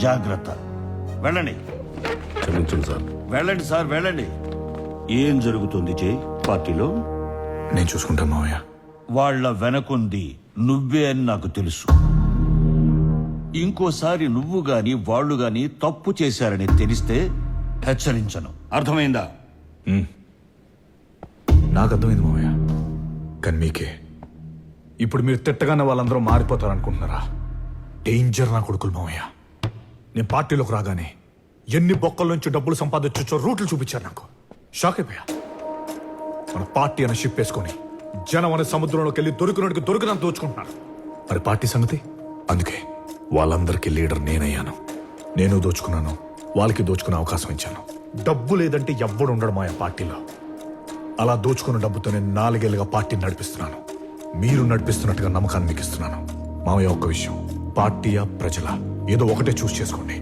జాగ్రత్త. వెళ్ళండి. క్షమించండి సార్. వెళ్ళండి సార్ వెళ్ళండి. ఏం జరుగుతుంది జై? పార్టీలో? నేను చూసుకుంటా మావయ్య. వాళ్ళ వెనకుంది నువ్వే అని నాకు తెలుసు. ఇంకోసారి నువ్వు గాని వాళ్ళు గాని తప్పు చేశారని తెలిస్తే హెచ్చరించను. అర్థమైందా? నాకు అర్థమైంది మావయ్య. కానీ మీకే. ఇప్పుడు మీరు తిట్టగానే వాళ్ళందరూ మారిపోతారు అనుకుంటున్నారా డేంజర్ నా కొడుకులు మావయ్య. నేను పార్టీలోకి రాగానే ఎన్ని బొక్కల నుంచి డబ్బులు సంపాదించొచ్చో రూట్లు చూపించారు నాకు. షాక్ అయిపోయా. మన పార్టీ అనే షిప్ వేసుకొని జనం అనే సముద్రంలోకి వెళ్ళి దొరికినోడికి దొరికినంత దోచుకుంటున్నారు. మరి పార్టీ సంగతి? అందుకే వాళ్ళందరికీ లీడర్ నేనయ్యాను. నేను దోచుకున్నాను వాళ్ళకి దోచుకునే అవకాశం ఇచ్చాను. డబ్బు లేదంటే ఎవ్వడు ఉండడం ఆ పార్టీలో. అలా దోచుకున్న డబ్బుతో నేను నాలుగేళ్ళుగా పార్టీని నడిపిస్తున్నాను. మీరు నడిపిస్తున్నట్టుగా నమ్మకాన్ని మీకు ఇస్తున్నాను. మామయ్య ఒక్క విషయం. పార్టీయా ప్రజల. ఏదో ఒకటే చూస్ చేసుకోండి.